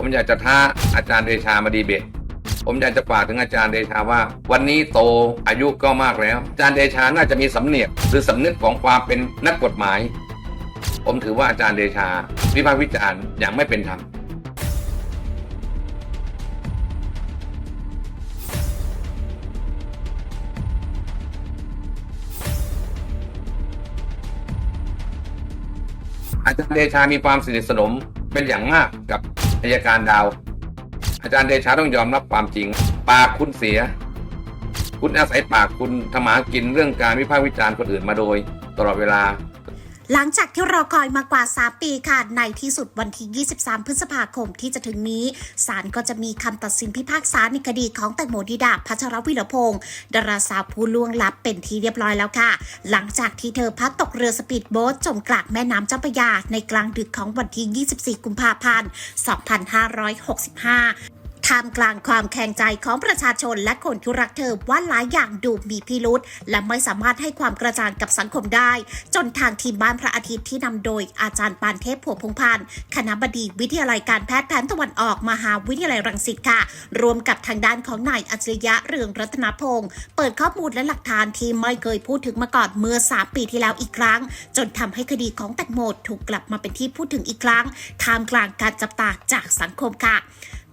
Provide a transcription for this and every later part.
ผมอยากจะท้าอาจารย์เดชามาดีเบต ผมอยากจะฝากถึงอาจารย์เดชาว่า วันนี้โตอายุก็มากแล้ว อาจารย์เดชาน่าจะมีสำเนียกหรือสำนึกของความเป็นนักกฎหมาย ผมถือว่าอาจารย์เดชาวิพากษ์วิจารณ์อย่างไม่เป็นธรรมอาจารย์เดชามีความสนิทสนมเป็นอย่างมากกับ อายการดาว อาจารย์เดชาต้องยอมรับความจริง ปากคุณเสีย คุณอาศัยปากคุณทำมาหากินเรื่องการวิพากษ์วิจารณ์คนอื่นมาโดย ตลอดเวลา หลังจากที่รอคอยมากว่า 3 ปีค่ะ ในที่สุดวันที่ 23 พฤษภาคมที่จะถึงนี้ ศาลก็จะมีคำตัดสินพิพากษาในคดีของแตงโมนิดาพัชรวิรพงศ์ดาราสาวผู้ล่วงลับเป็นที่เรียบร้อยแล้วค่ะ หลังจากที่เธอพัดตกเรือสปีดโบ๊ทจมกลางแม่น้ำเจ้าพระยาในกลางดึกของวันที่ 24 กุมภาพันธ์ 2565 ท่ามกลางความแข็งใจของประชาชนและคนที่รักเธอว่าหลายอย่างดูมีพิรุษและไม่สามารถให้ความกระจ่างกับสังคมได้ จนทางทีมบ้านพระอาทิตย์ที่นำโดยอาจารย์ปานเทพผัวพงพันธ์คณะบดีวิทยาลัยการแพทย์แผนตะวันออกมหาวิทยาลัยรังสิตค่ะ รวมกับทางด้านของนายอัจฉริยะเรืองรัตนพงศ์เปิดข้อมูลและหลักฐานที่ไม่เคยพูดถึงมาก่อนเมื่อ3ปีที่แล้วอีกครั้ง จนทำให้คดีของแตงโมถูกกลับมาเป็นที่พูดถึงอีกครั้งท่ามกลางการจับตาจากสังคมค่ะ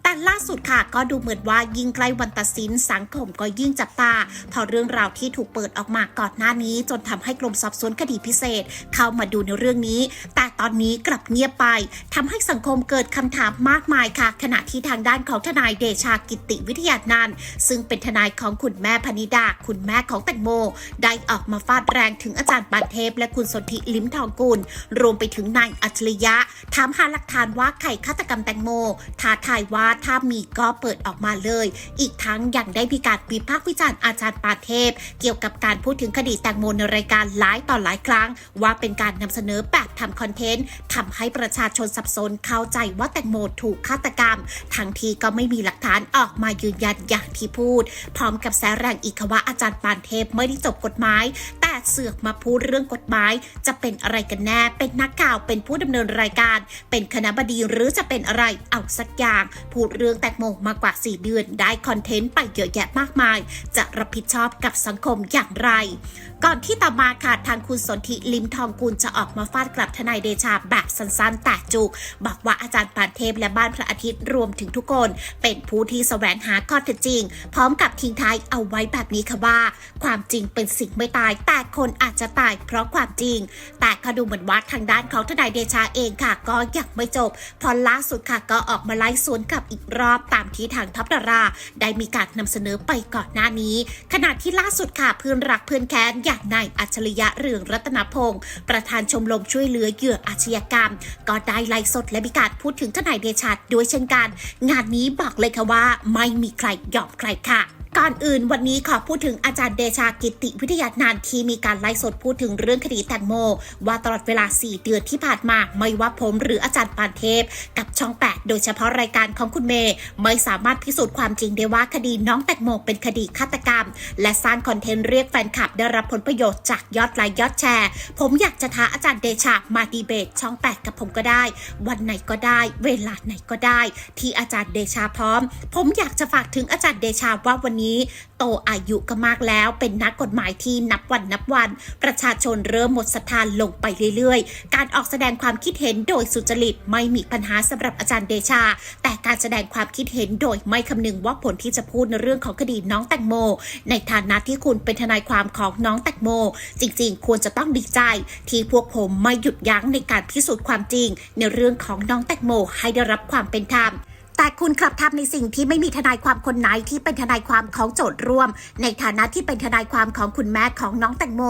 แต่ล่าสุดค่ะก็ดูเหมือนว่ายิ่งใกล้วันตัดสินสังคมก็ยิ่งจับตาเพอเรื่องราวที่ถูกเปิดออกมาก่อนหน้านี้ จนทำให้กรมสอบสวนคดีพิเศษ เข้ามาดูในเรื่องนี้ แต่ตอนนี้กลับเงียบไปทำให้สังคมเกิดคำถามมากมายค่ะ ขณะที่ทางด้านของทนายเดชากิติวิทยานันท์ซึ่งเป็นทนายของคุณแม่พนิดา คุณแม่ของแตงโม ได้ออกมาฟาดแรงถึงอาจารย์ปานเทพ และคุณสนธิลิ้มทองกุลรวมไปถึงนายอัจฉริยะถามหาหลักฐานว่าใครฆาตกรรมแตงโมท้าทายว่าถ้ามีก็เปิดออกมาเลย อีกทั้งยังได้มีการวิพากษ์วิจารณ์อาจารย์ปาเทพ เกี่ยวกับการพูดถึงคดีแตงโมในรายการหลายต่อหลายครั้ง ว่าเป็นการนำเสนอแบบทำคอนเทนต์ทำให้ประชาชนสับสนเข้าใจว่าแตงโมถูกฆาตกรรม ทั้งที่ก็ไม่มีหลักฐานออกมายืนยันอย่างที่พูด พร้อมกับแซะแรงอีกค่ะว่าอาจารย์ปานเทพไม่ได้จบกฎหมายแต่เสือกมาพูดเรื่องกฎหมาย จะเป็นอะไรกันแน่ เป็นนักข่าวเป็นผู้ดำเนินรายการ เป็นคณะบดีหรือจะเป็นอะไรเอาสักอย่าง พูดเรื่องแตงโมมากว่า 4 เดือน ได้คอนเทนต์ไปเยอะแยะมากมาย จะรับผิดชอบกับสังคมอย่างไร ก่อนที่ต่อมาค่ะทางคุณสนธิลิมทองกุลจะออกมาฟาดกลับทนายเดชาแบบสั้นๆแต่จุก บอกว่าอาจารย์ปานเทพและบ้านพระอาทิตย์รวมถึงทุกคน เป็นผู้ที่แสวงหาข้อเท็จจริง พร้อมกับทิ้งท้ายเอาไว้แบบนี้ค่ะว่า ความจริงเป็นสิ่งไม่ตาย แต่คนอาจจะตายเพราะความจริง แต่ก็ดูเหมือนว่าทางด้านของทนายเดชาเองค่ะ ก็ยังไม่จบพอล่าสุดค่ะก็ออกมาไล่สวนกลับอีกรอบตามที่ทางทัพดารา ได้มีการนำเสนอไปก่อนหน้านี้ ขณะที่ล่าสุดค่ะเพื่อนรักเพื่อนแค้นอย่างนายอัจฉริยะเรืองรัตนพงศ์ประธานชมรมช่วยเหลือเหยื่ออาชญากรรม ก็ได้ไลฟ์สดและมีการพูดถึงทนายเดชาด้วยเช่นกัน งานนี้บอกเลยค่ะว่าไม่มีใครยอมใครค่ะ ก่อนอื่นวันนี้ขอพูดถึงอาจารย์เดชากิติวิทยานานท์ที่มีการไลฟ์สดพูดถึงเรื่องคดีแตงโม ว่าตลอดเวลา 4 เดือนที่ผ่านมา ไม่ว่าผมหรืออาจารย์ปานเทพ กับช่อง 8 โดยเฉพาะรายการของคุณเมย์ไม่สามารถพิสูจน์ความจริงได้ว่าคดีน้องแตงโมเป็นคดีฆาตกรรม และสร้างคอนเทนต์เรียกแฟนคลับได้รับผลประโยชน์จากยอดไลค์ยอดแชร์ ผมอยากจะท้าอาจารย์เดชามาดีเบตช่อง 8 กับผมก็ได้ วันไหนก็ได้ เวลาไหนก็ได้ ที่อาจารย์เดชาพร้อม ผมอยากจะฝากถึงอาจารย์เดชาว่าวันนี้โตอายุก็มากแล้วเป็นนักกฎหมายที่นับวันนับวัน ประชาชนเริ่มหมดศรัทธาลงไปเรื่อยๆ การออกแสดงความคิดเห็นโดยสุจริตไม่มีปัญหาสำหรับอาจารย์เดชา แต่การแสดงความคิดเห็นโดยไม่คำนึงว่าผลที่จะพูดในเรื่องของคดีน้องแตงโม ในฐานะที่คุณเป็นทนายความของน้องแตงโม จริงๆ ควรจะต้องดีใจ ที่พวกผมไม่หยุดยั้งในการพิสูจน์ความจริง ในเรื่องของน้องแตงโมให้ได้รับความเป็นธรรม แต่คุณกลับทำในสิ่งที่ไม่มีทนายความคนไหนที่เป็นทนายความของโจทย์ร่วม ในฐานะที่เป็นทนายความของคุณแม่ของน้องแตงโม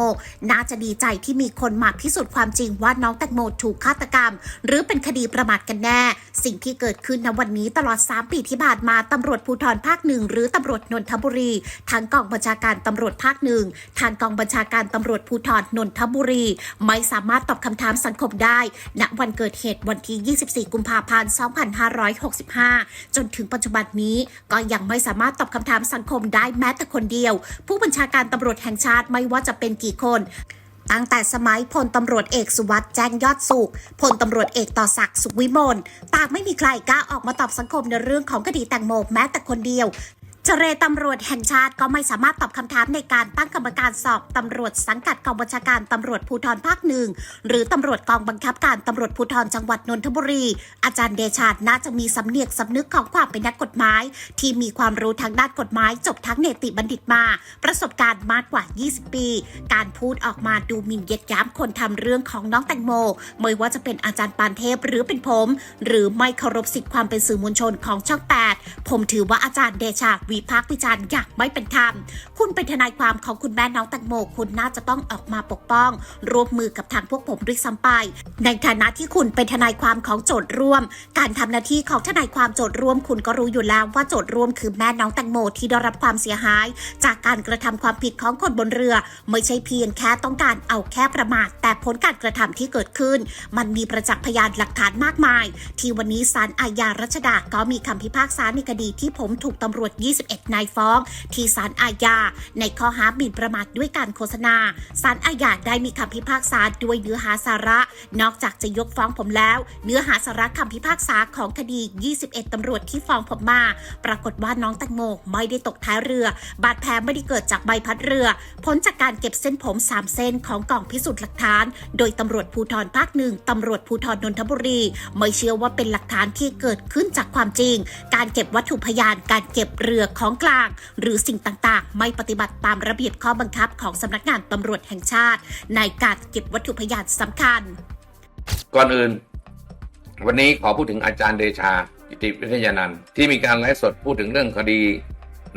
น่าจะดีใจที่มีคนมาพิสูจน์ความจริงว่าน้องแตงโมถูกฆาตกรรม หรือเป็นคดีประมาทกันแน่ สิ่งที่เกิดขึ้นณวันนี้ตลอด 3 ปีที่ผ่านมาตำรวจภูธรภาคหนึ่งหรือตำรวจนนทบุรีทางกองบัญชาการตำรวจภาคหนึ่งทางกองบัญชาการตำรวจภูธรนนทบุรี ไม่สามารถตอบคำถามสังคมได้ณวันเกิดเหตุวันที่ 24 กุมภาพันธ์ 2565จนถึงปัจจุบันนี้ก็ยังไม่สามารถตอบคำถามสังคมได้แม้แต่คนเดียว ผู้บัญชาการตำรวจแห่งชาติไม่ว่าจะเป็นกี่คนตั้งแต่สมัยพลตำรวจเอกสุวัสด์แจ้งยอดสุขพลตำรวจเอกต่อศักดิ์สุขวิมลต่างไม่มีใครกล้าออกมาตอบสังคมในเรื่องของคดีแตงโมแม้แต่คนเดียว เจรตำรวจแห่งชาติก็ไม่สามารถตอบคำถามในการตั้งกรรมการสอบตำรวจสังกัดกองบัญชาการตำรวจภูธรภาคหนึ่งหรือตำรวจกองบังคับการตำรวจภูธรจังหวัดนนทบุรี อาจารย์เดชาน่าจะมีสำเนียกสำนึกของความเป็นนักกฎหมาย ที่มีความรู้ทางด้านกฎหมาย จบทั้งเนติบัณฑิตมา ประสบการณ์มากกว่า 20 ปี การพูดออกมาดูหมิ่นเยียดยามคนทำเรื่องของน้องแตงโมไม่ว่าจะเป็นอาจารย์ปานเทพหรือเป็นผม หรือไม่เคารพสิทธิความเป็นสื่อมวลชนของช่อง 8 ผมถือว่าอาจารย์เดชาวิพากษ์วิจารณ์อย่างไม่เป็นธรรม คุณเป็นทนายความของคุณแม่น้องแตงโมคุณน่าจะต้องออกมาปกป้อง ร่วมมือกับทางพวกผมด้วยซ้ำไป ในฐานะที่คุณเป็นทนายความของโจทย์ร่วม การทำหน้าที่ของทนายความโจทย์ร่วม คุณก็รู้อยู่แล้วว่าโจทย์ร่วมคือแม่น้องแตงโมที่ได้รับความเสียหาย จากการกระทำความผิดของคนบนเรือ ไม่ใช่เพียงแค่ต้องการเอาแค่ประมาทแต่ผลการกระทำที่เกิดขึ้น มันมีประจักษ์พยานหลักฐานมากมาย ที่วันนี้ศาลอาญารัชดาก็มีคำพิพากษาในคดีที่ผมถูกตำรวจ21 นายฟ้อง ที่ศาลอาญา ในข้อหาหมิ่นประมาทด้วยการโฆษณาศาลอาญาได้มีคำพิพากษาด้วยเนื้อหาสาระ นอกจากจะยกฟ้องผมแล้ว เนื้อหาสาระคำพิพากษาของคดี 21 ตำรวจที่ฟ้องผมมา ปรากฏว่าน้องแตงโมไม่ได้ตกท้ายเรือ บาดแผลไม่ได้เกิดจากใบพัดเรือ ผลจากการเก็บเส้นผม 3 เส้นของกองพิสูจน์หลักฐาน โดยตำรวจภูธรภาคหนึ่งตำรวจภูธรนนทบุรี ไม่เชื่อว่าเป็นหลักฐานที่เกิดขึ้นจากความจริง การเก็บวัตถุพยาน การเก็บเรือของกลาง หรือสิ่งต่างๆ ไม่ปฏิบัติตามระเบียบข้อบังคับของสำนักงานตำรวจแห่งชาติ ในการเก็บวัตถุพยานสำคัญ ก่อนอื่น วันนี้ขอพูดถึงอาจารย์เดชากิติวิทยานันท์ที่มีการไลฟ์สดพูดถึงเรื่องคดี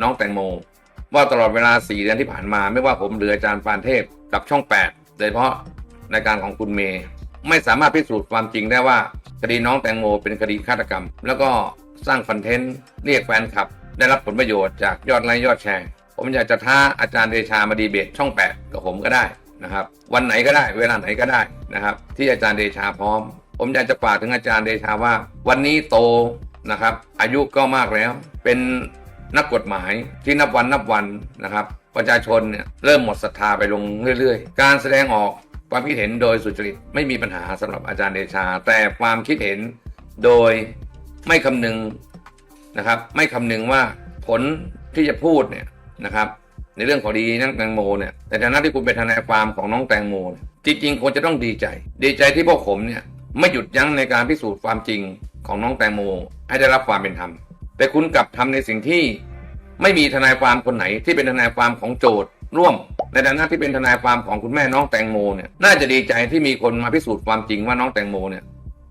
น้องแตงโม ว่าตลอดเวลา 4 เดือนที่ผ่านมา ไม่ว่าผมหรืออาจารย์ปานเทพกับช่อง 8 โดยเฉพาะในการของคุณเมย์ไม่สามารถพิสูจน์ความจริงได้ว่าคดีน้องแตงโมเป็นคดีฆาตกรรม แล้วก็สร้างคอนเทนต์เรียกแฟนคลับ ได้รับผลประโยชน์จากยอดไลค์ยอดแชร์ ผมอยากจะท้าอาจารย์เดชามาดีเบตช่อง 8 กับผมก็ได้นะครับ วันไหนก็ได้ เวลาไหนก็ได้นะครับ ที่อาจารย์เดชาพร้อม ผมอยากจะฝากถึงอาจารย์เดชาว่า วันนี้โตนะครับ อายุก็มากแล้ว เป็นนักกฎหมายที่นับวันนับวันนะครับ ประชาชนเนี่ยเริ่มหมดศรัทธาไปลงเรื่อยๆ การแสดงออกความคิดเห็นโดยสุจริตไม่มีปัญหาสำหรับอาจารย์เดชา แต่ความคิดเห็นโดยไม่คำนึง นะครับ ไม่คำนึงว่าผลที่จะพูดเนี่ยนะครับ ในเรื่องของดีน้องแตงโมเนี่ยในฐานะที่คุณเป็นทนายความของน้องแตงโมเนี่ยจริงๆควรจะต้องดีใจ ดีใจที่พวกผมเนี่ยไม่หยุดยั้งในการพิสูจน์ความจริงของน้องแตงโม ให้ได้รับความเป็นธรรม แต่คุณกลับทำในสิ่งที่ไม่มีทนายความคนไหนที่เป็นทนายความของโจทย์ร่วม ในฐานะที่เป็นทนายความของคุณแม่น้องแตงโมเนี่ยน่าจะดีใจที่มีคนมาพิสูจน์ความจริงว่าน้องแตงโมเนี่ย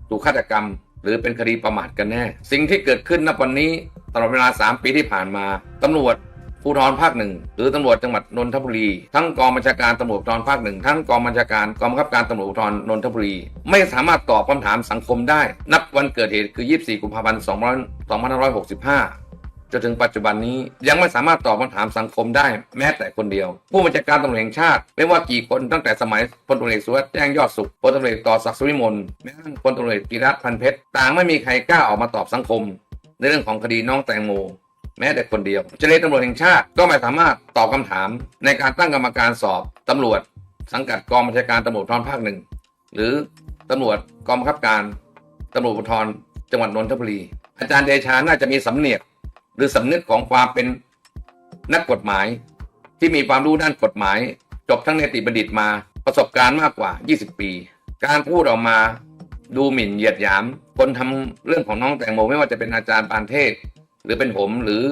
ถูกฆาตกรรม หรือเป็นคดีประมาทกันแน่ สิ่งที่เกิดขึ้นณวันนี้ตลอดเวลา 3 ปีที่ผ่านมาตำรวจภูธรภาคหนึ่งหรือตำรวจจังหวัดนนทบุรี ทั้งกองบัญชาการตำรวจภูธรภาคหนึ่งทั้งกองบัญชาการกองบังคับการตำรวจภูธรนนทบุรี ไม่สามารถตอบคำถามสังคมได้ นับวันเกิดเหตุคือ 24 กุมภาพันธ์ 2565 จนถึงปัจจุบันนี้ยังไม่สามารถตอบคำถามสังคมได้แม้แต่คนเดียว ผู้บัญชาการตำรวจแห่งชาติ ไม่ว่ากี่คนตั้งแต่สมัยพลตำรวจเอกสุวัสดิ์แจ้งยอดสุขพลตำรวจต่อศักดิ์สุวิมลแม้กระทั่งพลตำรวจกกิรัตน์พันเพชรต่างไม่มีใครกล้าออกมาตอบสังคม ในเรื่องของคดีน้องแตงโมแม้แต่คนเดียวเจรตำรวจแห่งชาติก็ไม่สามารถตอบคำถาม ในการตั้งกรรมการสอบตำรวจ สังกัดกองบัญชาการตำรวจภูธรภาคหนึ่งหรือตำรวจกองบังคับการตำรวจภูธรจังหวัดนนทบุรี อาจารย์เดชาน่าจะมีสำเนียก หรือสำนึกของความเป็นนักกฎหมาย ที่มีความรู้ด้านกฎหมาย จบทั้งเนติบัณฑิตมาประสบการณ์มากกว่า 20 ปี การพูดออกมาดูหมิ่นเหยียดหยาม คนทำเรื่องของน้องแตงโมไม่ว่าจะเป็นอาจารย์ปานเทศ หรือเป็นผมหรือ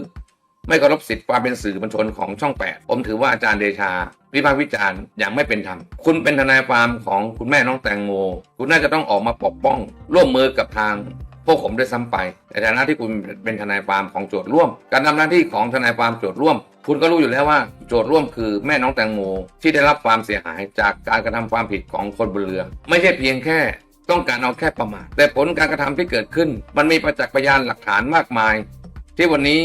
ไม่เคารพสิทธิ์ความเป็นสื่อมวลชนของช่องแปดผมถือว่าอาจารย์เดชา วิพากษ์วิจารณ์อย่างไม่เป็นธรรม คุณเป็นทนายความของคุณแม่น้องแตงโม คุณน่าจะต้องออกมาปกป้อง ร่วมมือกับทาง พวกผมด้วยซ้ำไปในฐานะที่คุณเป็นทนายความของโจทย์ร่วม การทำหน้าที่ของทนายความโจทย์ร่วม คุณก็รู้อยู่แล้วว่าโจทย์ร่วมคือแม่น้องแตงโมที่ได้รับความเสียหายจากการกระทำความผิดของคนบนเรือ ไม่ใช่เพียงแค่ต้องการเอาแค่ประมาทแต่ผลการกระทำที่เกิดขึ้น มันมีประจักษ์พยานหลักฐานมากมาย ที่วันนี้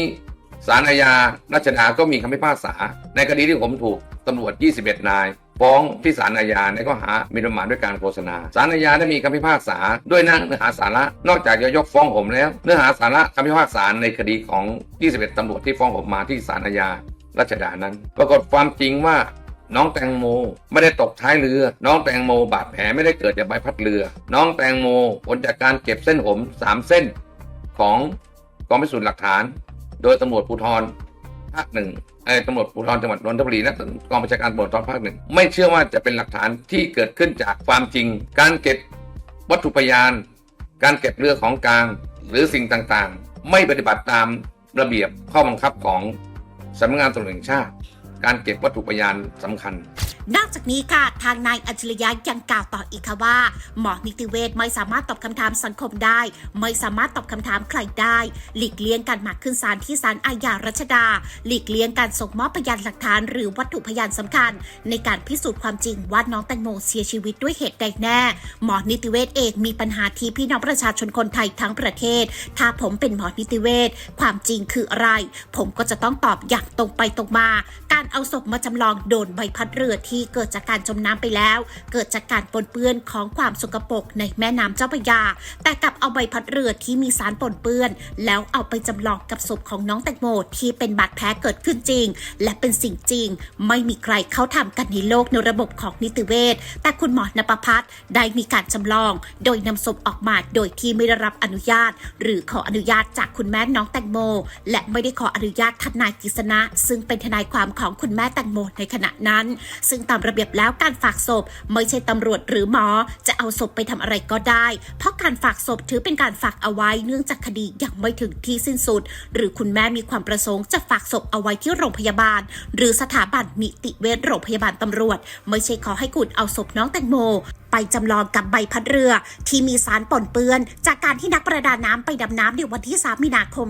ศาลอาญารัชดาก็มีคำพิพากษา ในคดีที่ผมถูกตำรวจ 21 นาย ฟ้องที่ศาลอาญาในข้อหาหมิ่นประมาทด้วยการโฆษณาศาลอาญาได้มีคำพิพากษาด้วยเนื้อหาสาระ นอกจากจะยกฟ้องผมแล้ว เนื้อหาสาระคำพิพากษาในคดีของ 21ตำรวจที่ฟ้องผมมาที่ศาลอาญารัชดานั้น ปรากฏความจริงว่าน้องแตงโมไม่ได้ตกท้ายเรือ น้องแตงโมบาดแผลไม่ได้เกิดจากใบพัดเรือ น้องแตงโมผลจากการเก็บเส้นผมสามเส้นของกองพิสูจน์หลักฐาน โดยตำรวจภูธรภาคหนึ่ง ตำรวจภูธรจังหวัดนนทบุรีและกองบัญชาการตำรวจภูธรภาคหนึ่งไม่เชื่อว่าจะเป็นหลักฐานที่เกิดขึ้นจากความจริง การเก็บวัตถุพยาน การเก็บเรือของกลาง หรือสิ่งต่างๆ ไม่ปฏิบัติตามระเบียบข้อบังคับของสำนักงานตำรวจแห่งชาติ การเก็บวัตถุพยานสำคัญ นอกจากนี้ค่ะทางนายอัจฉริยะยังกล่าวต่ออีกค่ะว่า หมอนิติเวชไม่สามารถตอบคำถามสังคมได้ ไม่สามารถตอบคำถามใครได้ หลีกเลี่ยงการหมาขึ้นศาลที่ศาลอาญารัชดา หลีกเลี่ยงการส่งมอบพยานหลักฐาน หรือวัตถุพยานสำคัญ ในการพิสูจน์ความจริงว่าน้องแตงโมเสียชีวิตด้วยเหตุใดแน่ หมอนิติเวชเองมีปัญหาที่พี่น้องประชาชนคนไทยทั้งประเทศ ถ้าผมเป็นหมอนิติเวชความจริงคืออะไร ผมก็จะต้องตอบอย่างตรงไปตรงมา การเอาศพมาจำลองโดนใบพัดเรือที่เกิดจากการจมน้ำไปแล้ว เกิดจากการปนเปื้อนของความสกปรกในแม่น้ำเจ้าพระยา แต่กลับเอาใบพัดเรือที่มีสารปนเปื้อน แล้วเอาไปจำลองกับศพของน้องแตงโมที่เป็นบาดแผลเกิดขึ้นจริง และเป็นสิ่งจริง ไม่มีใครเขาทำกันในโลกในระบบของนิติเวชแต่คุณหมอนปพัฒน์ได้มีการจำลอง โดยนำศพออกมาโดยที่ไม่ได้รับอนุญาต หรือขออนุญาตจากคุณแม่น้องแตงโม และไม่ได้ขออนุญาตทนายกฤษณะ ซึ่งเป็นทนายความของคุณแม่แตงโมในขณะนั้น ซึ่งตามระเบียบแล้วการฝากศพไม่ใช่ตำรวจหรือหมอ จะเอาศพไปทำอะไรก็ได้ เพราะการฝากศพถือเป็นการฝากเอาไว้เนื่องจากคดียังไม่ถึงที่สิ้นสุด หรือคุณแม่มีความประสงค์จะฝากศพเอาไว้ที่โรงพยาบาล หรือสถาบันนิติเวชโรงพยาบาลตำรวจ ไม่ใช่ขอให้คุณเอาศพน้องแตงโม ไปจำลองกับใบพัดเรือ ที่มีสารปนเปื้อน จากการที่นักประดาน้ำไปดำน้ำในวันที่ 3 มีนาคม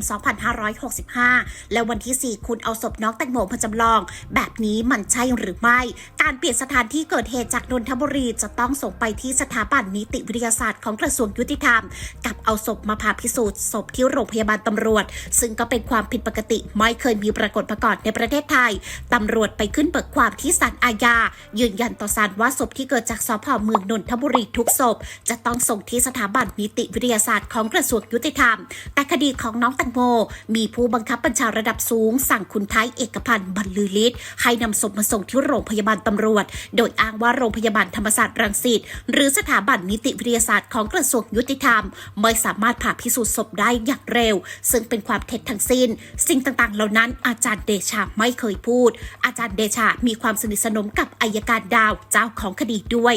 2565 และวันที่ 4 คุณเอาศพน้องแตงโมมาจำลอง แบบนี้มันใช่หรือไม่ การเปลี่ยนสถานที่เกิดเหตุจากนนทบุรีจะต้องส่งไปที่สถาบันนิติวิทยาศาสตร์ของกระทรวงยุติธรรม กับเอาศพมาผ่าพิสูจน์ศพที่โรงพยาบาลตำรวจ ซึ่งก็เป็นความผิดปกติไม่เคยมีปรากฏมาก่อนในประเทศไทยตำรวจไปขึ้นเบิกความที่ศาลอาญายืนยันต่อศาลว่าศพที่เกิดจากสพเมืองนนทบุรีทุกศพ จะต้องส่งที่สถาบันนิติวิทยาศาสตร์ของกระทรวงยุติธรรม แต่คดีของน้องแตงโม มีผู้บังคับบัญชาระดับสูง สั่งคุณไทยเอกพันธ์บรรลือฤทธิ์ให้นำศพมาส่งที่โรงพยาบาลตำรวจ โดยอ้างว่าโรงพยาบาลธรรมศาสตร์รังสิตหรือสถาบันนิติวิทยาศาสตร์ของกระทรวงยุติธรรม ไม่สามารถผ่าพิสูจน์ศพได้อย่างเร็ว ซึ่งเป็นความเท็จทั้งสิ้น สิ่งต่างๆ เหล่านั้นอาจารย์เดชาไม่เคยพูด อาจารย์เดชามีความสนิทสนมกับอายการดาวเจ้าของคดีด้วย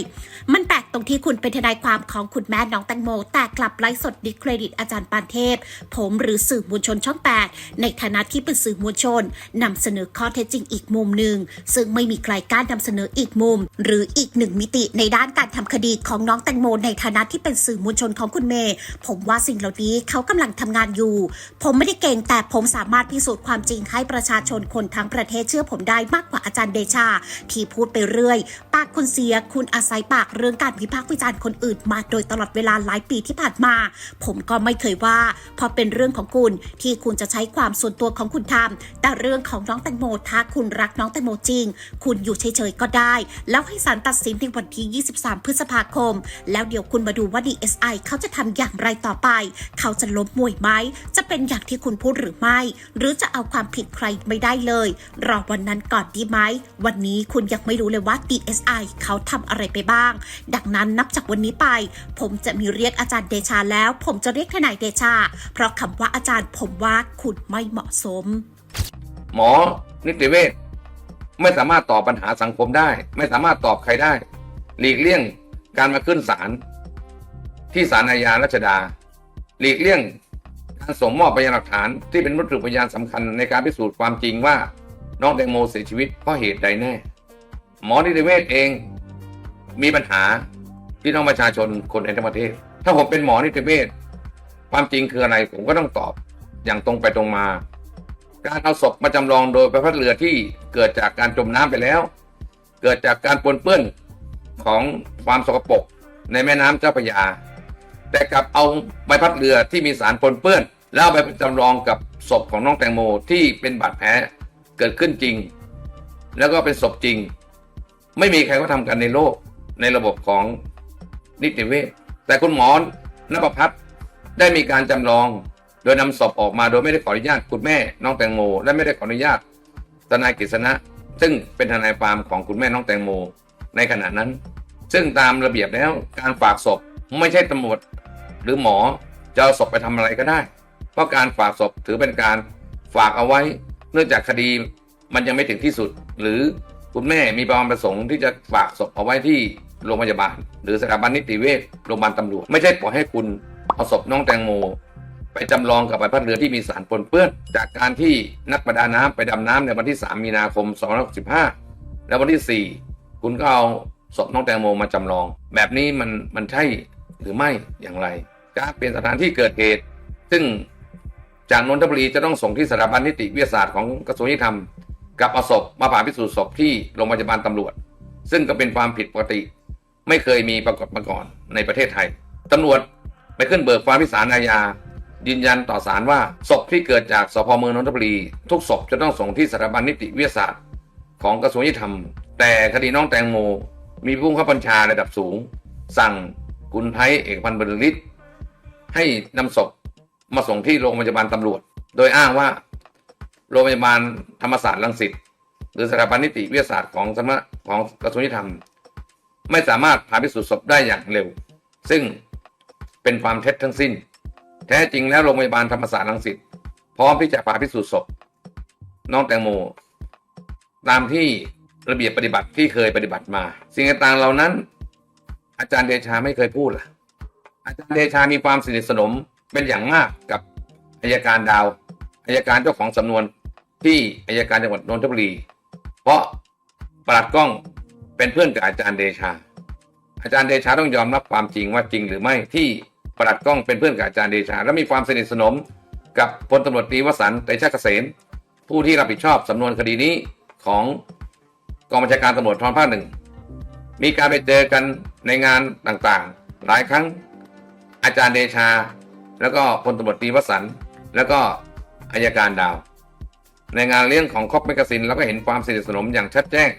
มันแปลกตรงที่คุณเป็นทนายความของคุณแม่น้องแตงโม แต่กลับไลฟ์สดดิเครดิตอาจารย์ปานเทพ ผมหรือสื่อมวลชนช่อง 8 ในฐานะที่เป็นสื่อมวลชนนำเสนอข้อเท็จจริงอีกมุมหนึ่ง ซึ่งไม่มีใครกล้านำเสนออีกมุม หรืออีกหนึ่งมิติในด้านการทำคดีของน้องแตงโม ในฐานะที่เป็นสื่อมวลชนของคุณเมย์ผมว่าสิ่งเหล่านี้เขากำลังทำงานอยู่ ผมไม่ได้เก่งแต่ผมสามารถพิสูจน์ความจริงให้ประชาชนคนทั้งประเทศเชื่อผมได้มากกว่าอาจารย์เดชา ที่พูดไปเรื่อย ปากคุณเสียคุณอาศัยปากเรื่องการวิพากษ์วิจารณ์คนอื่นมาโดยตลอดเวลาหลายปีที่ผ่านมา ผมก็ไม่เคยว่า พอเป็นเรื่องของคุณที่คุณจะใช้ความส่วนตัวของคุณทำแต่เรื่องของน้องแตงโมถ้าคุณรักน้องแตงโมจริง คุณอยู่เฉยๆก็ได้ แล้วให้ศาลตัดสินในวันที่ 23 พฤษภาคม แล้วเดี๋ยวคุณมาดูว่า DSI เขาจะทำอย่างไรต่อไป เขาจะล้มมวยไหมจะเป็นอย่างที่คุณพูดหรือไม่ หรือจะเอาความผิดใครไม่ได้เลยรอวันนั้นก่อนดีไหมวันนี้คุณยังไม่รู้เลยว่า DSI เขาทำอะไรไปบ้างดังนั้นนับจากวันนี้ไป ผมจะมีเรียกอาจารย์เดชาแล้ว ผมจะเรียกทนายเดชา เพราะคำว่าอาจารย์ผมว่าคุณไม่เหมาะสม หมอ นิติเวชไม่สามารถตอบปัญหาสังคมได้ ไม่สามารถตอบใครได้ หลีกเลี่ยงการมาขึ้นศาลที่ศาลอาญารัชดา หลีกเลี่ยงการส่งมอบพยานหลักฐานที่เป็นวัตถุพยานสำคัญในการพิสูจน์ความจริงว่าน้องแตงโมเสียชีวิตเพราะเหตุใดแน่ หมอนิติเวชเอง มีปัญหาที่น้องประชาชนคนในทั้งประเทศ ถ้าผมเป็นหมอนิติเวชความจริงคืออะไร ผมก็ต้องตอบอย่างตรงไปตรงมา การเอาศพมาจำลองโดยใบพัดเรือที่เกิดจากการจมน้ำไปแล้ว เกิดจากการปนเปื้อนของความสกปรกในแม่น้ำเจ้าพระยา แต่กลับเอาใบพัดเรือที่มีสารปนเปื้อน แล้วไปจำลองกับศพของน้องแตงโมที่เป็นบาดแผลเกิดขึ้นจริง แล้วก็เป็นศพจริง ไม่มีใครเขาทำกันในโลก ในระบบของนิติเวชแต่คุณหมอนภพัฒน์ได้มีการจำลอง โดยนำศพออกมาโดยไม่ได้ขออนุญาตคุณแม่น้องแตงโม และไม่ได้ขออนุญาตทนายกฤษณะ ซึ่งเป็นทนายความของคุณแม่น้องแตงโม ในขณะนั้น ซึ่งตามระเบียบแล้วการฝากศพไม่ใช่ตำรวจหรือหมอจะเอาศพไปทำอะไรก็ได้ เพราะการฝากศพถือเป็นการฝากเอาไว้ เนื่องจากคดีมันยังไม่ถึงที่สุด หรือคุณแม่มีความประสงค์ที่จะฝากศพเอาไว้ที่ โรงพยาบาล หรือสถาบันนิติเวชโรงพยาบาลตำรวจไม่ใช่ปล่อยให้คุณเอาศพน้องแตงโม ไปจำลองกับใบพัดเรือที่มีสารปนเปื้อน จากการที่นักประดาน้ำไปดำน้ำในวันที่ 3 มีนาคม 2565 แล้ววันที่ 4 คุณก็เอาศพน้องแตงโมมาจำลอง แบบนี้มันมันใช่หรือไม่อย่างไรการเปลี่ยนสถานที่เกิดเหตุ ซึ่งจากนนทบุรีจะต้องส่งที่สถาบันนิติวิทยาศาสตร์ของกระทรวงยุติธรรม กับเอาศพมาผ่าพิสูจน์ศพที่โรงพยาบาลตำรวจ ซึ่งก็เป็นความผิดปกติ ไม่เคยมีปรากฏมาก่อนในประเทศไทยตำรวจไปขึ้นเบิกความพิสารอาญายืนยันต่อศาลว่า ศพที่เกิดจากสพเมืองนนทบุรี ทุกศพจะต้องส่งที่สถาบันนิติวิทยาศาสตร์ ของกระทรวงยุติธรรม แต่คดีน้องแตงโม มีผู้บังคับบัญชาระดับสูง สั่งคุณไทยเอกพันธ์บรรลิตให้นำศพมาส่งที่โรงพยาบาลตำรวจ โดยอ้างว่า โรงพยาบาลธรรมศาสตร์รังสิตหรือสถาบันนิติวิทยาศาสตร์ของสำนักของกระทรวงยุติธรรม ไม่สามารถผ่าพิสูจน์ศพได้อย่างเร็ว ซึ่งเป็นความเท็จทั้งสิ้น แท้จริงแล้วโรงพยาบาลธรรมศาสตร์รังสิตพร้อมที่จะผ่าพิสูจน์ศพน้องแตงโม ตามที่ระเบียบปฏิบัติที่เคยปฏิบัติมา สิ่งต่างๆเหล่านั้น อาจารย์เดชาไม่เคยพูดล่ะ อาจารย์เดชามีความสนิทสนมเป็นอย่างมากกับอายการดาวอายการเจ้าของสำนวนที่อายการจังหวัดนนทบุรี เพราะปลัดกล้อง เป็นเพื่อนกับอาจารย์เดชา อาจารย์เดชาต้องยอมรับความจริงว่าจริงหรือไม่ที่ปลัดกล้องเป็นเพื่อนกับอาจารย์เดชา และมีความสนิทสนมกับพลตำรวจตรีวสันต์เตชะเกษมผู้ที่รับผิดชอบสำนวนคดีนี้ของกองบัญชาการตำรวจทอนภาคหนึ่งมีการไปเจอกันในงานต่างๆ หลายครั้งอาจารย์เดชา แล้วก็พลตำรวจตรีวสันต์แล้วก็อายการดาว ในงานเลี้ยงของคอปแมกกาซินเราก็เห็นความสนิทสนมอย่างชัดแจ้ง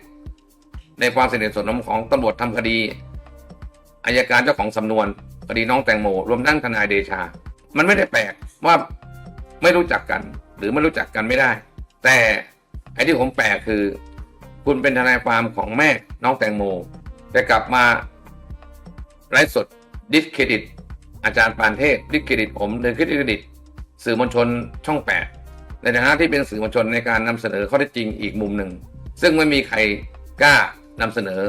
ในความสนิทสนมของตำรวจทำคดีอายการเจ้าของสำนวนคดีน้องแตงโมรวมทั้งทนายเดชา มันไม่ได้แปลกว่าไม่รู้จักกัน หรือไม่รู้จักกันไม่ได้ แต่ไอ้ที่ผมแปลกคือ คุณเป็นทนายความของแม่น้องแตงโม แต่กลับมาไลฟ์สดดิสเครดิต อาจารย์ปานเทพดิสเครดิตผมหรือดิสเครดิต สื่อมวลชนช่องแปดในฐานะที่เป็นสื่อมวลชนในการนำเสนอข้อเท็จจริงอีกมุมหนึ่ง ซึ่งไม่มีใครกล้า นำเสนอ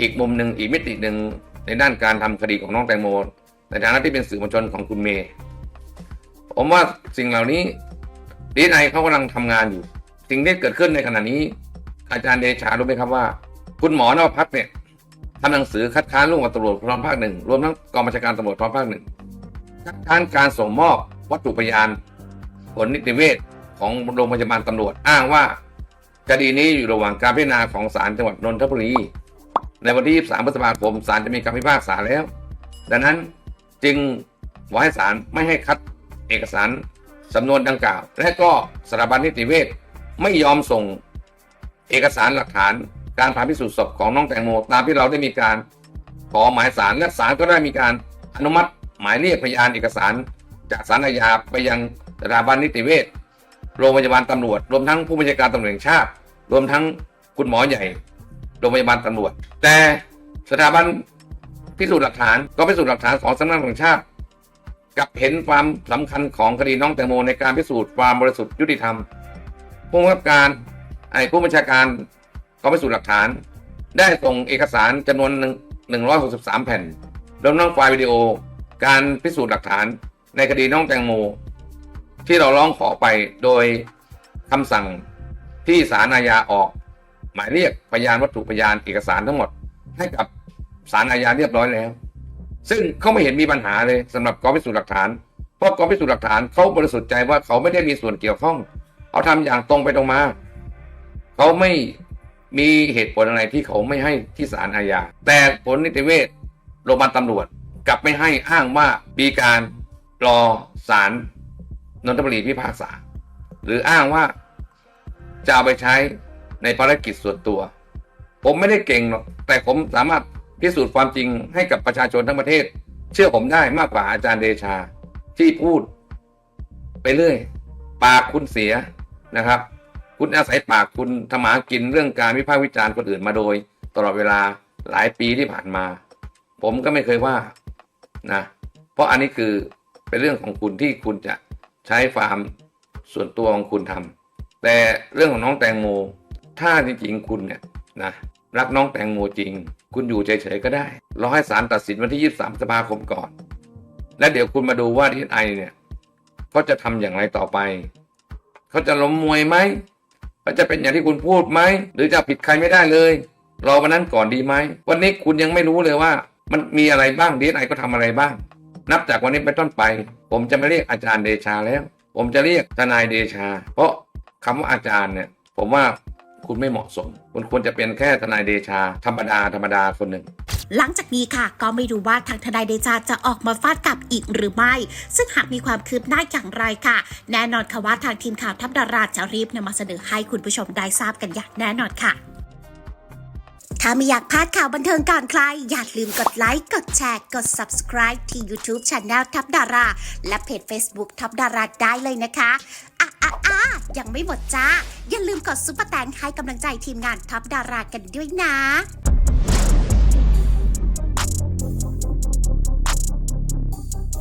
อีกมุมหนึ่งอีกมิติหนึ่งในด้านการทำคดีของน้องแตงโม ในฐานะที่เป็นสื่อมวลชนของคุณเมย์ผมว่าสิ่งเหล่านี้ดีไอเขากำลังทำงานอยู่ สิ่งที่เกิดขึ้นในขณะนี้ อาจารย์เดชารู้ไหมครับว่า คุณหมอนวพัฒน์เนี่ยทำหนังสือคัดค้านร่วมกับตำรวจภูธรภาคหนึ่งรวมทั้งกองบัญชาการตำรวจภูธรภาคหนึ่งคัดค้านการส่งมอบวัตถุพยานผลนิติเวชของโรงพยาบาลตำรวจอ้างว่า คดีนี้อยู่ระหว่างการพิจารณาของศาลจังหวัดนนทบุรี ในวันที่ 23 พฤษภาคมศาลจะมีคำพิพากษาแล้ว ดังนั้นจึงขอให้ศาลไม่ให้คัดเอกสารสำนวนดังกล่าว และก็สถาบันนิติเวชไม่ยอมส่งเอกสารหลักฐานการผ่าพิสูจน์ศพของน้องแตงโมตามที่เราได้มีการขอหมายสารและศาลก็ได้มีการอนุมัติหมายเรียกพยานเอกสาร จากศาลอาญาไปยังสถาบันนิติเวช โรงพยาบาลตำรวจ รวมทั้งผู้บัญชาการตำรวจแห่งชาติ รวมทั้งคุณหมอใหญ่ โรงพยาบาลตำรวจ แต่สถาบันพิสูจน์หลักฐานก็พิสูจน์หลักฐานของสำนักงานแห่งชาติกับเห็นความสำคัญของคดีน้องแตงโมในการพิสูจน์ความบริสุทธิ์ยุติธรรม ผู้บังคับการไอ้ผู้บัญชาการกองพิสูจน์หลักฐาน ได้ส่งเอกสารจำนวนหนึ่งร้อยหกสิบสามแผ่นรวมทั้งไฟล์วิดีโอ การพิสูจน์หลักฐานในคดีน้องแตงโม ที่เราร้องขอไปโดยคำสั่งที่ศาลอาญาออก หมายเรียกพยานวัตถุพยานเอกสารทั้งหมด ให้กับศาลอาญาเรียบร้อยแล้ว ซึ่งเขาไม่เห็นมีปัญหาเลยสำหรับกองพิสูจน์หลักฐานเพราะกองพิสูจน์หลักฐานเขาบริสุทธิ์ใจว่าเขาไม่ได้มีส่วนเกี่ยวข้องเขาทำอย่างตรงไปตรงมาเขาไม่มีเหตุผลอะไรที่เขาไม่ให้ที่ศาลอาญาแต่ผลนิติเวชโรงพยาบาลตำรวจกลับไม่ให้อ้างว่ามีการรอศาล นนทบุรีพิพากษา หรืออ้างว่าจะเอาไปใช้ในภารกิจส่วนตัว ผมไม่ได้เก่งหรอกแต่ผมสามารถพิสูจน์ความจริงให้กับประชาชนทั้งประเทศ เชื่อผมได้มากกว่าอาจารย์เดชาที่พูด ไปเรื่อย ปากคุณเสียนะครับ คุณอาศัยปากคุณทำมาหากินเรื่องการวิพากษ์วิจารณ์คนอื่นมาโดย ตลอดเวลาหลายปีที่ผ่านมา ผมก็ไม่เคยว่านะเพราะอันนี้คือเป็นเรื่องของคุณที่คุณจะ ใช้ฟาร์มส่วนตัวของคุณทำแต่เรื่องของน้องแตงโม ถ้าจริงๆคุณเนี่ยนะรักน้องแตงโมจริง คุณอยู่เฉยๆก็ได้รอให้ศาลตัดสินวันที่ 23พฤษภาคมก่อน และเดี๋ยวคุณมาดูว่าทีไอเนี่ยเขาจะทำอย่างไรต่อไปเขาจะล้มมวยไหมเขาจะเป็นอย่างที่คุณพูดไหมหรือจะผิดใครไม่ได้เลยรอวันนั้นก่อนดีไหมวันนี้คุณยังไม่รู้เลยว่า มันมีอะไรบ้างดีไอก็ทำอะไรบ้าง นับจากวันนี้เป็นต้นไป ผมจะไม่เรียกอาจารย์เดชาแล้ว ผมจะเรียกทนายเดชา เพราะคำว่าอาจารย์เนี่ย ผมว่าคุณไม่เหมาะสม คุณควรจะเป็นแค่ทนายเดชา ธรรมดาธรรมดาคนหนึ่งหลังจากนี้ค่ะ ก็ไม่รู้ว่าทางทนายเดชาจะออกมาฟาดกลับอีกหรือไม่ ซึ่งหากมีความคืบหน้าอย่างไรค่ะ แน่นอนค่ะว่าทางทีมข่าวทัพดาราจะรีบนำมาเสนอให้คุณผู้ชมได้ทราบกันอย่างแน่นอนค่ะ ไม่อยากพลาดข่าวบันเทิงก่อนใคร อย่าลืมกดไลค์ กดแชร์ กด subscribe ที่ YouTube Channel ทับดารา และเพจ Facebook ทับดาราได้เลยนะคะอะอะอะยังไม่หมดจ้า อย่าลืมกดซุปเปอร์แตงให้กำลังใจทีมงานทับดารากันด้วยนะ